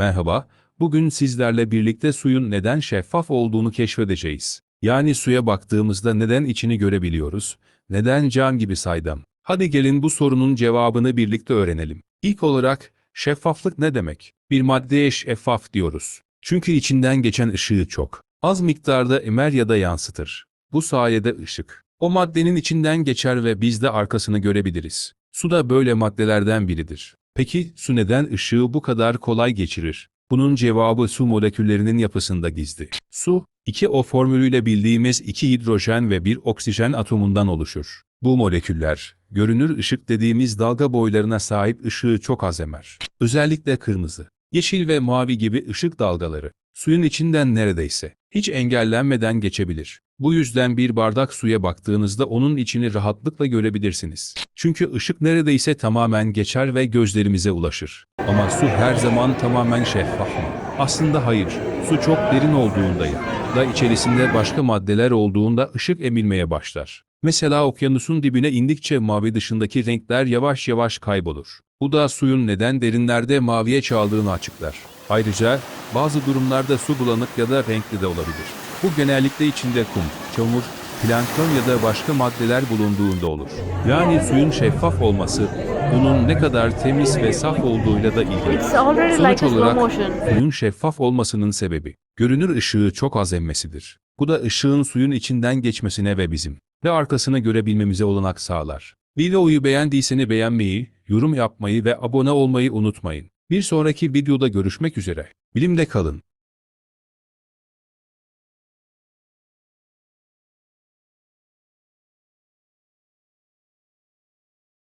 Merhaba, bugün sizlerle birlikte suyun neden şeffaf olduğunu keşfedeceğiz. Yani suya baktığımızda neden içini görebiliyoruz, neden cam gibi saydam? Hadi gelin bu sorunun cevabını birlikte öğrenelim. İlk olarak, şeffaflık ne demek? Bir maddeye şeffaf diyoruz. Çünkü içinden geçen ışığı çok. Az miktarda emer ya da yansıtır. Bu sayede ışık, o maddenin içinden geçer ve biz de arkasını görebiliriz. Su da böyle maddelerden biridir. Peki su neden ışığı bu kadar kolay geçirir? Bunun cevabı su moleküllerinin yapısında gizli. Su, iki O formülüyle bildiğimiz iki hidrojen ve bir oksijen atomundan oluşur. Bu moleküller, görünür ışık dediğimiz dalga boylarına sahip ışığı çok az emer. Özellikle kırmızı, yeşil ve mavi gibi ışık dalgaları, suyun içinden neredeyse, hiç engellenmeden geçebilir. Bu yüzden bir bardak suya baktığınızda onun içini rahatlıkla görebilirsiniz. Çünkü ışık neredeyse tamamen geçer ve gözlerimize ulaşır. Ama su her zaman tamamen şeffaf mı? Aslında hayır. Su çok derin olduğunda ya da içerisinde başka maddeler olduğunda ışık emilmeye başlar. Mesela okyanusun dibine indikçe mavi dışındaki renkler yavaş yavaş kaybolur. Bu da suyun neden derinlerde maviye çaldığını açıklar. Ayrıca bazı durumlarda su bulanık ya da renkli de olabilir. Bu genellikle içinde kum, çamur, plankton ya da başka maddeler bulunduğunda olur. Yani suyun şeffaf olması, bunun ne kadar temiz ve saf olduğuyla da ilgili. Sonuç olarak suyun şeffaf olmasının sebebi, görünür ışığı çok az emmesidir. Bu da ışığın suyun içinden geçmesine ve bizim ve arkasını görebilmemize olanak sağlar. Videoyu beğendiyseniz beğenmeyi, yorum yapmayı ve abone olmayı unutmayın. Bir sonraki videoda görüşmek üzere. Bilimde kalın.